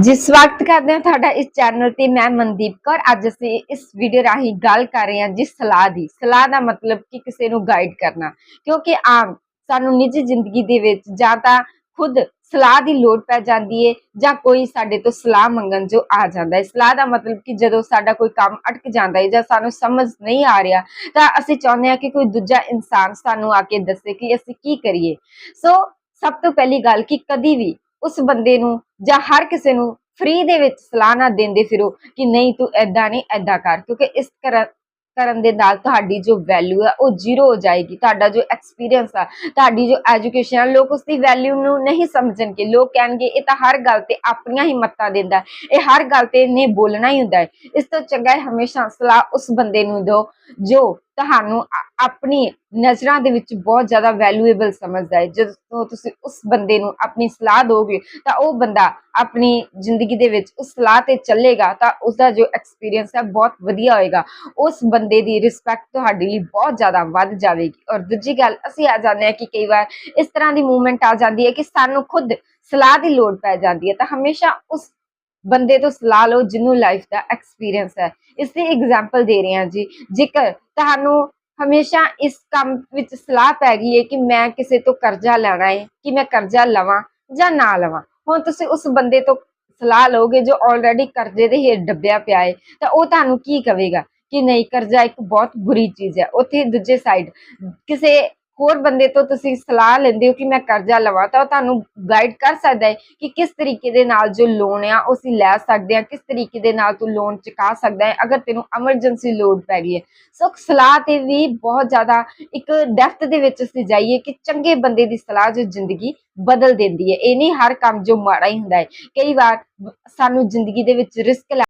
ਜੀ ਸਵਾਗਤ ਕਰਦੇ ਹਾਂ, ਤੁਹਾਡਾ ਇਸ ਚੈਨਲ ਤੇ ਮੈਂ ਮਨਦੀਪ ਕੌਰ। ਅੱਜ ਅਸੀਂ ਇਸ ਵੀਡੀਓ ਰਾਹੀਂ ਗੱਲ ਕਰ ਰਹੇ ਹਾਂ ਜੀ ਸਲਾਹ ਦੀ। ਸਲਾਹ ਦਾ ਮਤਲਬ ਕਿ ਕਿਸੇ ਨੂੰ ਗਾਈਡ ਕਰਨਾ। ਕਿਉਂਕਿ ਆਮ ਸਾਨੂੰ ਨਿੱਜੀ ਜ਼ਿੰਦਗੀ ਦੇ ਵਿੱਚ ਜਾਂ ਤਾਂ ਖੁਦ ਸਲਾਹ ਦੀ ਲੋੜ ਪੈ ਜਾਂਦੀ ਹੈ ਜਾਂ ਕੋਈ ਸਾਡੇ ਤੋਂ ਸਲਾਹ ਮੰਗਣ ਜੋ ਆ ਜਾਂਦਾ ਹੈ ਸਲਾਹ ਦਾ ਮਤਲਬ ਕਿ ਜਦੋਂ ਸਾਡਾ ਕੋਈ ਕੰਮ ਅਟਕ ਜਾਂਦਾ ਹੈ ਜਾਂ ਸਾਨੂੰ ਸਮਝ ਨਹੀਂ ਆ ਰਿਹਾ, ਤਾਂ ਅਸੀਂ ਚਾਹੁੰਦੇ ਹਾਂ ਕਿ ਕੋਈ ਦੂਜਾ ਇਨਸਾਨ ਸਾਨੂੰ ਆ ਕੇ ਦੱਸੇ ਕਿ ਅਸੀਂ ਕੀ ਕਰੀਏ। ਸੋ ਸਭ ਤੋਂ ਪਹਿਲੀ ਗੱਲ ਕਿ ਕਦੀ ਵੀ ਉਸ ਬੰਦੇ ਨੂੰ ਜਾਂ ਹਰ ਕਿਸੇ ਨੂੰ ਫ੍ਰੀ ਦੇ ਵਿੱਚ ਸਲਾਹ ਨਾ ਦਿੰਦੇ ਫਿਰੋ ਕਿ ਨਹੀਂ ਤੂੰ ਐਦਾਂ ਨਹੀਂ ਐਦਾਂ ਕਰ। ਕਿਉਂਕਿ ਇਸ ਕਰਨ ਦੇ ਨਾਲ ਤੁਹਾਡੀ ਜੋ ਵੈਲਿਊ ਹੈ ਉਹ ਜ਼ੀਰੋ ਹੋ ਜਾਏਗੀ। ਤੁਹਾਡਾ ਜੋ ਐਕਸਪੀਰੀਅੰਸ ਆ, ਤੁਹਾਡੀ ਜੋ ਐਜੂਕੇਸ਼ਨ ਆ, ਲੋਕ ਉਸ ਦੀ ਵੈਲਿਊ ਨੂੰ ਨਹੀਂ ਸਮਝਣਗੇ। ਲੋਕ ਕਹਿਣਗੇ, ਇਹ ਤਾਂ ਹਰ ਗੱਲ ਤੇ ਆਪਣੀਆਂ ਹੀ ਮੱਤਾਂ ਦਿੰਦਾ ਇਹ ਹਰ ਗੱਲ ਤੇ ਨੇ ਬੋਲਣਾ ਹੀ ਹੁੰਦਾ ਹੈ। ਇਸ ਤੋਂ ਚੰਗਾ ਹੈ ਹਮੇਸ਼ਾ ਸਲਾਹ ਉਸ ਬੰਦੇ ਨੂੰ ਦਿਓ ਜੋ ਤੁਹਾਨੂੰ ਆਪਣੀ ਨਜ਼ਰਾਂ ਦੇ ਵਿੱਚ ਬਹੁਤ ਜ਼ਿਆਦਾ ਵੈਲਿਊਏਬਲ ਸਮਝਦਾ ਹੈ। ਜਦੋਂ ਤੁਸੀਂ ਉਸ ਬੰਦੇ ਨੂੰ ਆਪਣੀ ਸਲਾਹ ਦੋਗੇ, ਤਾਂ ਉਹ ਬੰਦਾ ਆਪਣੀ ਜ਼ਿੰਦਗੀ ਦੇ ਵਿੱਚ ਉਸ ਸਲਾਹ ਤੇ ਚੱਲੇਗਾ, ਤਾਂ ਉਸ ਦਾ ਜੋ ਐਕਸਪੀਰੀਅੰਸ ਹੈ ਬਹੁਤ ਵਧੀਆ ਹੋਏਗਾ। ਉਸ ਬੰਦੇ ਦੀ ਰਿਸਪੈਕਟ ਤੁਹਾਡੇ ਲਈ ਬਹੁਤ ਜ਼ਿਆਦਾ ਵੱਧ ਜਾਵੇਗੀ। ਔਰ ਦੂਜੀ ਗੱਲ, ਅਸੀਂ ਆ ਜਾਂਦੇ ਹਾਂ ਕਿ ਕਈ ਵਾਰ ਇਸ ਤਰ੍ਹਾਂ ਦੀ ਮੂਵਮੈਂਟ ਆ ਜਾਂਦੀ ਹੈ ਕਿ ਸਾਨੂੰ ਖੁਦ ਸਲਾਹ ਦੀ ਲੋੜ ਪੈ ਜਾਂਦੀ ਹੈ, ਤਾਂ ਹਮੇਸ਼ਾ ਉਸ ਬੰਦੇ ਤੋਂ ਸਲਾਹ ਲਓ ਜਿਹਨੂੰ ਲਾਈਫ ਦਾ ਐਕਸਪੀਰੀਅੰਸ ਹੈ। ਇਸ ਦੀ ਐਗਜ਼ਾਮਪਲ ਦੇ ਰਹੇ ਹਾਂ ਜੀ। ਜੇਕਰ ਤੁਹਾਨੂੰ ਹਮੇਸ਼ਾ ਇਸ ਕੰਮ ਵਿੱਚ ਸਲਾਹ ਪੈ ਗਈ ਹੈ ਕਿ ਮੈਂ ਕਿਸੇ ਤੋਂ ਕਰਜ਼ਾ ਲੈਣਾ ਹੈ, ਕਿ ਮੈਂ ਕਰਜ਼ਾ ਲਵਾਂ ਜਾਂ ਨਾ ਲਵਾਂ, ਹੁਣ ਤੁਸੀਂ ਉਸ ਬੰਦੇ ਤੋਂ ਸਲਾਹ ਲਓਗੇ ਜੋ ਆਲਰੇਡੀ ਕਰਜ਼ੇ ਦੇ ਹੇਠ ਡੱਬਿਆ ਪਿਆ ਹੈ, ਤਾਂ ਉਹ ਤੁਹਾਨੂੰ ਕੀ ਕਹੇਗਾ ਕਿ ਨਹੀਂ, ਕਰਜ਼ਾ ਇੱਕ ਬਹੁਤ ਬੁਰੀ ਚੀਜ਼ ਹੈ। ਉੱਥੇ ਦੂਜੇ ਸਾਈਡ ਕਿਸੇ ਹੋਰ ਬੰਦੇ ਤੋਂ ਤੁਸੀਂ ਸਲਾਹ ਲੈਂਦੇ ਹੋ ਕਿ ਮੈਂ ਕਰਜ਼ਾ ਲਵਾਂ, ਤਾਂ ਉਹ ਤੁਹਾਨੂੰ ਗਾਈਡ ਕਰ ਸਕਦਾ ਹੈ ਕਿ ਕਿਸ ਤਰੀਕੇ ਦੇ ਨਾਲ ਜੋ ਲੋਨ ਆ, ਉਹ ਅਸੀਂ ਲੈ ਸਕਦੇ ਹਾਂ, ਕਿਸ ਤਰੀਕੇ ਦੇ ਨਾਲ ਤੂੰ ਲੋਨ ਚੁਕਾ ਸਕਦਾ ਹੈ ਅਗਰ ਤੈਨੂੰ ਐਮਰਜੈਂਸੀ ਲੋੜ ਪੈ ਗਈ ਹੈ। ਸੋ ਸਲਾਹ ਤੇ ਵੀ ਬਹੁਤ ਜ਼ਿਆਦਾ ਇੱਕ ਡੈਫਥ ਦੇ ਵਿੱਚ ਅਸੀਂ ਜਾਈਏ ਕਿ ਚੰਗੇ ਬੰਦੇ ਦੀ ਸਲਾਹ ਜੋ ਜ਼ਿੰਦਗੀ ਬਦਲ ਦਿੰਦੀ ਹੈ। ਇਹ ਨਹੀਂ ਹਰ ਕੰਮ ਜੋ ਮਾੜਾ ਹੀ ਹੁੰਦਾ ਹੈ। ਕਈ ਵਾਰ ਸਾਨੂੰ ਜ਼ਿੰਦਗੀ ਦੇ ਵਿੱਚ ਰਿਸਕ